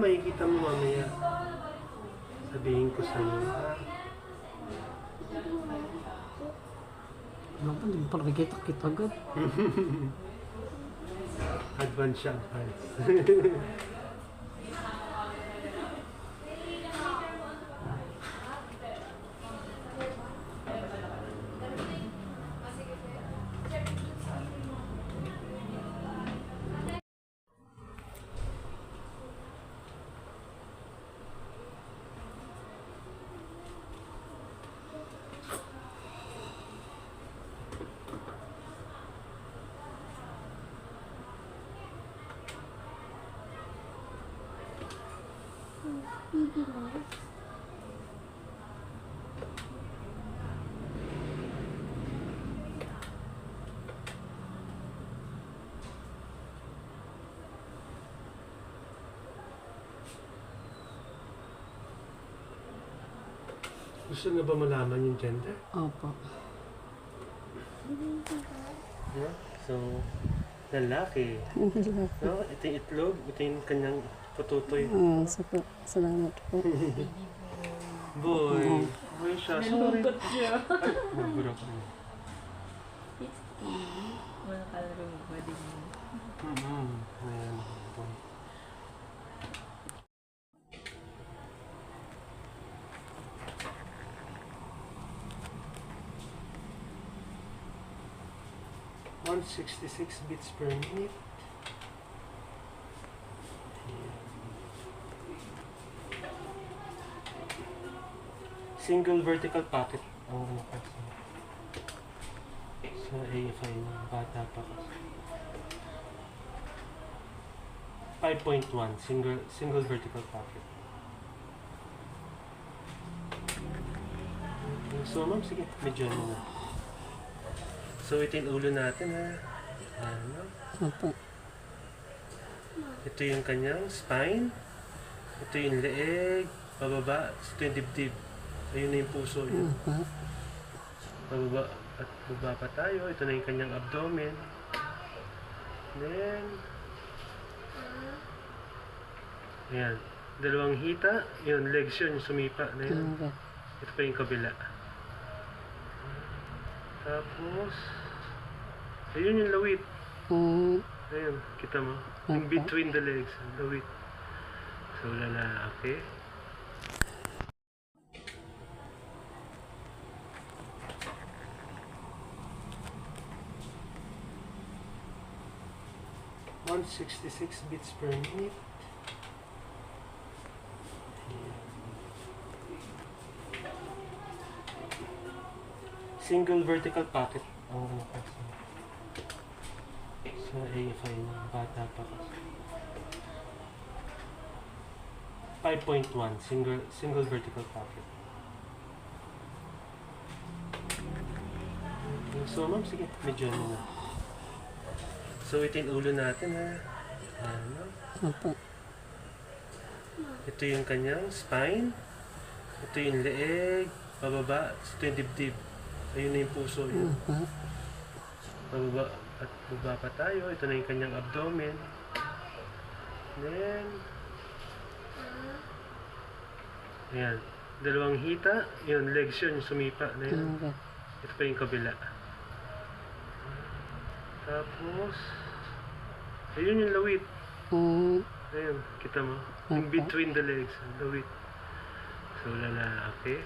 makikita mo mamaya. Sabihin ko sa iyo. Ano ba, hindi mo pala kikita-kita agad. Advance siya, Gusto nga ba malaman yung gender? Opo. Yeah. So, lalaki. No? Ito yung itlog, ito yung kanyang patutoy. Ah, so, salamat po. Boy. Boy siya. Sorry. Nalungkot siya. Nabura ko. Wala ba din yun? Mm-hmm. 166 bits per minute. Single vertical packet oh, ang ano pa eh, sa AFI ng bata pa 5.1 single single vertical packet. So ma'am, sige, medyo ano na. So ito yung ulo natin ha. Ano? Opo. Ito yung kanyang spine. Ito yung leeg, pababa, ito yung dibdib. Ayun na yung puso yun. Opo. Pababa at baba pa tayo. Ito na yung kanyang abdomen. Then, ayan. Dalawang hita. Yun, legs yun, yung sumipa na yun. Ito pa yung kabila. Tapos, ayun yung lawit. Um, Ayun, kita mo? In between the legs, lawit. So, lalaki. One sixty six beats per minute. Single vertical pocket ang ano kasi. Sa AFI ng bata pa kasi. 5.1 single single vertical pocket. So ma'am, sige, medyo ano na. So ito yung ulo natin ha. Ano? opo. Ito yung kanyang spine. Ito yung leeg, pababa, ito yung dibdib. Ayun na yung puso yun. Opo. Pababa at baba pa tayo. Ito na yung kanyang abdomen. Then, ayan. Dalawang hita. Yun, legs yun, sumipa na yun. Ito pa yung kabila. Tapos, ayun yung lawit. Um, Ayun, kita mo? In between the legs, lawit. So, lalaki.